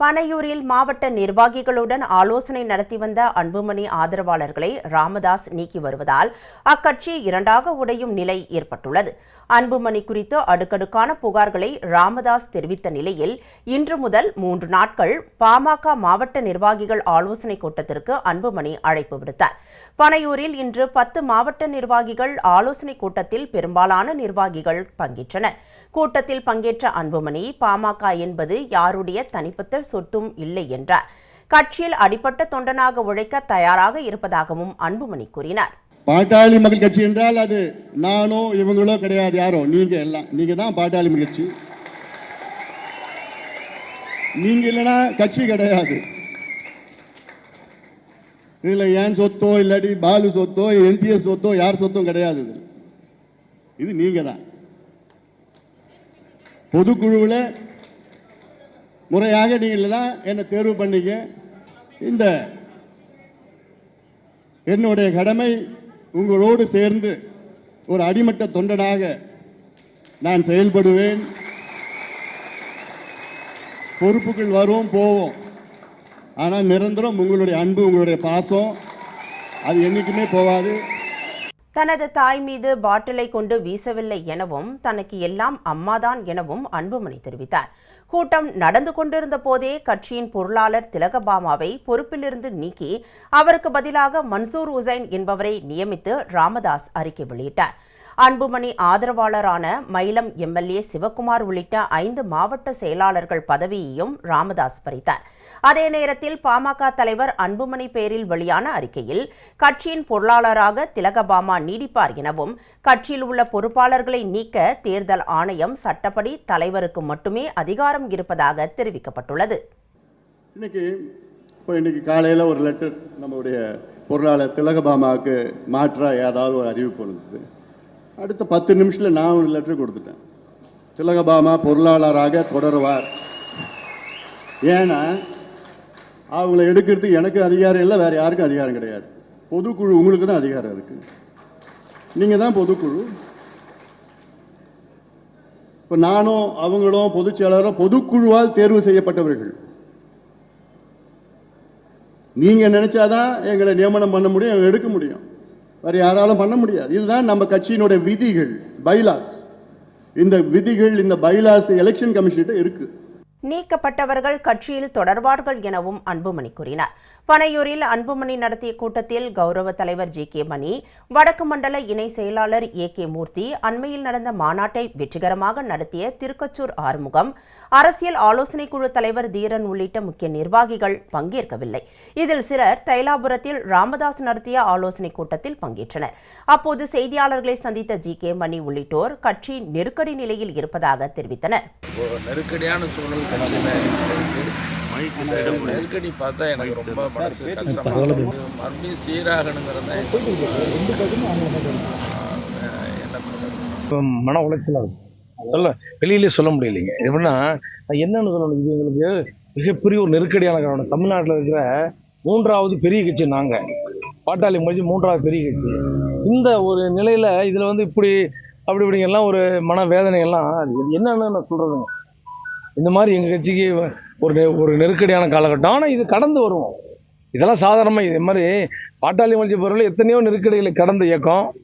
பனையூரில் மாவட்ட நிர்வாகிகளுடன் ஆலோசனை நடத்தி வந்த அன்புமணி ஆதரவாளர்களை ராமதாஸ் நீக்கி வருவதால் அக்கட்சி இரண்டாக உடையும் நிலை ஏற்பட்டுள்ளது. அன்புமணி குறித்து அடுக்கடுக்கான புகார்களை ராமதாஸ் தெரிவித்த நிலையில் இன்று முதல் மூன்று நாட்கள் பாமக மாவட்ட நிர்வாகிகள் ஆலோசனை கூட்டத்திற்கு அன்புமணி அழைப்பு விடுத்தார். பனையூரில் இன்று பத்து மாவட்ட நிர்வாகிகள் ஆலோசனை கூட்டத்தில் பெரும்பாலான நிர்வாகிகள் பங்கேற்றனர். கூட்டத்தில் பங்கேற்ற அன்புமணி பாமக என்பது யாருடைய தனிப்பட்ட சொத்தும் இல்லை என்றார். கட்சியில் அடிப்பட்ட தொண்டனாக உழைக்க தயாராக இருப்பதாகவும் அன்புமணி கூறினார். பாட்டாளி மக்கள் கட்சி என்றால் அது நானோ இவங்களோ கிடையாது யாரோ. நீங்க எல்லாம் நீங்க தான் பாட்டாளி மக்கள் கட்சி. நீங்க இல்லைன்னா கட்சி கிடையாது. இதுல ஏன் சொத்தோ இல்லாட்டி பாலு சொத்தோ என்டிஎஸ் சொத்தோ யார் சொத்தும் கிடையாது இது இது நீங்க தான். பொதுக்குழுவில் முறையாக நீங்கள் எல்லாம் என்னை தேர்வு பண்ணீங்க. இந்த என்னுடைய கடமை உங்களோடு சேர்ந்து ஒரு அடிமட்ட தொண்டனாக நான் செயல்படுவேன். பொறுப்புகள் வரும் போவோம். ஆனால் நிரந்தரம் உங்களுடைய அன்பு உங்களுடைய பாசம் அது என்றைக்குமே போகாது. தனது தாய் மீது பாட்டிலை கொண்டு வீசவில்லை எனவும் தனக்கு எல்லாம் அம்மாதான் எனவும் அன்புமணி தெரிவித்தார். கூட்டம் நடந்து கொண்டிருந்த போதே கட்சியின் பொருளாளர் திலகபாமாவை பொறுப்பிலிருந்து நீக்கி அவருக்கு பதிலாக மன்சூர் உசைன் என்பவரை நியமித்து ராமதாஸ் அறிக்கை வெளியிட்டார். அன்புமணி ஆதரவாளரான மயிலம் எம்எல்ஏ சிவக்குமார் உள்ளிட்ட ஐந்து மாவட்ட செயலாளர்கள் பதவியையும் ராமதாஸ் பறித்தார். அதே நேரத்தில் பாமக தலைவர் அன்புமணி பேரில் வெளியான அறிக்கையில் கட்சியின் பொருளாளராக திலகபாமா நீடிப்பார் எனவும் கட்சியில் உள்ள பொறுப்பாளர்களை நீக்க தேர்தல் ஆணையம் சட்டப்படி தலைவருக்கு மட்டுமே அதிகாரம் இருப்பதாக தெரிவிக்கப்பட்டுள்ளது. இன்னைக்கு இப்போ இன்னைக்கு காலையில் ஒரு லெட்டர் நம்முடைய பொருளாளர் திலகபாமாவுக்கு மாற்றாக ஏதாவது ஒரு அறிவிப்பு இருந்தது அடுத்த பத்து நிமிஷத்தில் நான் ஒரு லெட்டர் கொடுத்துட்டேன். திலகபாமா பொருளாளராக தொடருவார். ஏன்னா அவங்கள எடுக்கிறதுக்கு எனக்கு அதிகாரம் இல்லை வேறு யாருக்கும் அதிகாரம் கிடையாது. பொதுக்குழு உங்களுக்கு தான் அதிகாரம் இருக்குது நீங்கள் தான் பொதுக்குழு. இப்போ நானும் அவங்களும் பொதுச் செயலாளரும் பொதுக்குழுவால் தேர்வு செய்யப்பட்டவர்கள். நீங்கள் நினச்சாதான் எங்களை நியமனம் பண்ண முடியும் எங்களை எடுக்க முடியும். வேறு யாராலும் பண்ண முடியாது. இதுதான் நம்ம கட்சியினுடைய விதிகள் பைலாஸ் இந்த விதிகள் இந்த பைலாஸ் எலெக்ஷன் கமிஷன்கிட்ட இருக்குது நீக்கப்பட்டவர்கள் கட்சியில் தொடர்வார்கள் எனவும் அன்புமணி கூறினார். பனையூரில் அன்புமணி நடத்திய கூட்டத்தில் கௌரவ தலைவர் ஜி கே மணி வடக்கு மண்டல இணை செயலாளர் ஏ கே மூர்த்தி அண்மையில் நடந்த மாநாட்டை வெற்றிகரமாக நடத்திய திருக்கச்சூர் ஆறுமுகம் அரசியல் ஆலோசனை குழு தலைவர் தீரன் உள்ளிட்ட முக்கிய நிர்வாகிகள் பங்கேற்கவில்லை. இதில் சிலர் தைலாபுரத்தில் ராமதாஸ் நடத்திய ஆலோசனை கூட்டத்தில் பங்கேற்றனர். அப்போது செய்தியாளர்களை சந்தித்த ஜி கே மணி உள்ளிட்டோர் கட்சி நெருக்கடி நிலையில் இருப்பதாக தெரிவித்தனர். நெருக்கடி பார்த்தா எனக்கு ரொம்ப மனசு. மறுபடியும் சீராகணுங்கிறத மன உளைச்சலாக இருக்கும் சொல்ல வெளியிலே சொல்ல முடியலைங்க. எப்படின்னா என்னன்னு சொல்லணும் இது எங்களுக்கு மிகப்பெரிய ஒரு நெருக்கடியான காரணம். தமிழ்நாட்டில் இருக்கிற மூன்றாவது பெரிய கட்சி நாங்கள் பாட்டாளி முடிஞ்சு மூன்றாவது பெரிய கட்சி. இந்த ஒரு நிலையில் இதில் வந்து இப்படி அப்படி இப்படி எல்லாம் ஒரு மன வேதனைகள்லாம் இது என்னன்னு நான் சொல்கிறதுங்க இந்த மாதிரி எங்கள் கட்சிக்கு ஒரு நெ- ஒரு நெருக்கடியான காலகட்டம். ஆனால் இது கடந்து வருவோம். இதெல்லாம் சாதாரணமாக இது மாதிரி பாட்டாளி மொழி பொருள் எத்தனையோ நெருக்கடிகளை கடந்த இயக்கம்.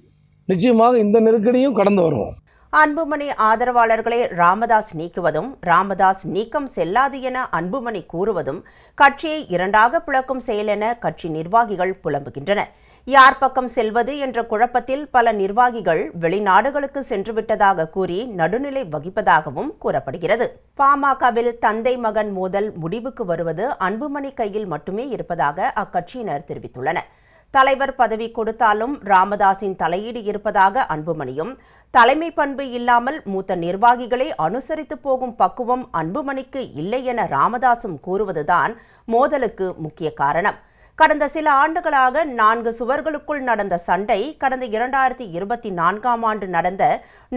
நிச்சயமாக இந்த நெருக்கடியும் கடந்து வருவோம். அன்புமணி ஆதரவாளர்களை ராமதாஸ் நீக்குவதும் ராமதாஸ் நீக்கம் செல்லாது என அன்புமணி கூறுவதும் கட்சியை இரண்டாக பிளக்கும் செயல் என கட்சி நிர்வாகிகள் புலம்புகின்றனர் யார் பக்கம் செல்வது என்ற குழப்பத்தில் பல நிர்வாகிகள் வெளிநாடுகளுக்கு சென்றுவிட்டதாக கூறி நடுநிலை வகிப்பதாகவும் கூறப்படுகிறது. பாமகவில் தந்தை மகன் மோதல் முடிவுக்கு வருவது அன்புமணி கையில் மட்டுமே இருப்பதாக அக்கட்சியினர் தெரிவித்துள்ளனர். தலைவர் பதவி கொடுத்தாலும் ராமதாஸின் தலையீடு இருப்பதாக அன்புமணியும். தலைமை பண்பு இல்லாமல் மூத்த நிர்வாகிகளை அனுசரித்து போகும் பக்குவம் அன்புமணிக்கு இல்லை என ராமதாசும் கூறுவதுதான் மோதலுக்கு முக்கிய காரணம். கடந்த சில ஆண்டுகளாக நான்கு சுவர்களுக்குள் நடந்த சண்டை கடந்த இரண்டாயிரத்தி இருபத்தி நான்காம் ஆண்டு நடந்த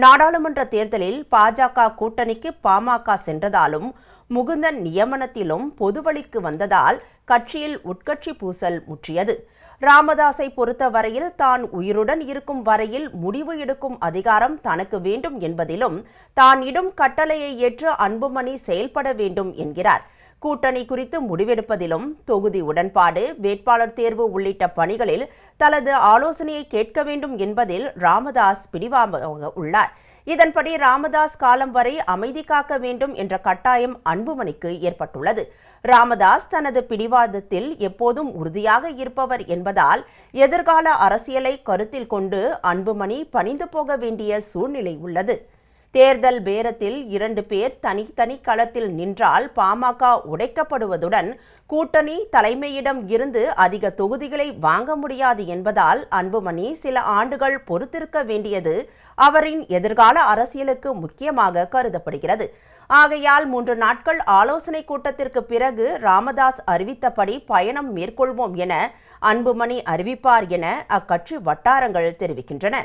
நாடாளுமன்ற தேர்தலில் பாஜக கூட்டணிக்கு பாமக சென்றதாலும் முகுந்தன் நியமனத்திலும் பொதுவழிக்கு வந்ததால் கட்சியில் உட்கட்சி பூசல் முற்றியது. ராமதாஸை பொறுத்த வரையில் தான் உயிருடன் இருக்கும் வரையில் முடிவு எடுக்கும் அதிகாரம் தனக்கு வேண்டும் என்பதிலும் தான் இடும் கட்டளையை ஏற்று அன்புமணி செயல்பட வேண்டும் என்கிறார். கூட்டணி குறித்து முடிவெடுப்பதிலும் தொகுதி உடன்பாடு வேட்பாளர் தேர்வு உள்ளிட்ட பணிகளில் தனது ஆலோசனையை கேட்க வேண்டும் என்பதில் ராமதாஸ் பிடிவாக உள்ளார். இதன்படி ராமதாஸ் காலம் வரை அமைதி காக்க வேண்டும் என்ற கட்டாயம் அன்புமணிக்கு ஏற்பட்டுள்ளது. ராமதாஸ் தனது பிடிவாதத்தில் எப்போதும் உறுதியாக இருப்பவர் என்பதால் எதிர்கால அரசியலை கருத்தில் கொண்டு அன்புமணி பணிந்து போக வேண்டிய சூழ்நிலை உள்ளது. தேர்தல் பேரத்தில் இரண்டு பேர் தனித்தனி களத்தில் நின்றால் பாமக உடைக்கப்படுவதுடன் கூட்டணி தலைமையிடம் இருந்து அதிக தொகுதிகளை வாங்க முடியாது என்பதால் அன்புமணி சில ஆண்டுகள் பொறுத்திருக்க வேண்டியது அவரின் எதிர்கால அரசியலுக்கு முக்கியமாக கருதப்படுகிறது. ஆகையால் மூன்று நாட்கள் ஆலோசனை கூட்டத்திற்கு பிறகு ராமதாஸ் அறிவித்தபடி பயணம் மேற்கொள்வோம் என அன்புமணி அறிவிப்பார் என அக்கட்சி வட்டாரங்கள் தெரிவிக்கின்றன.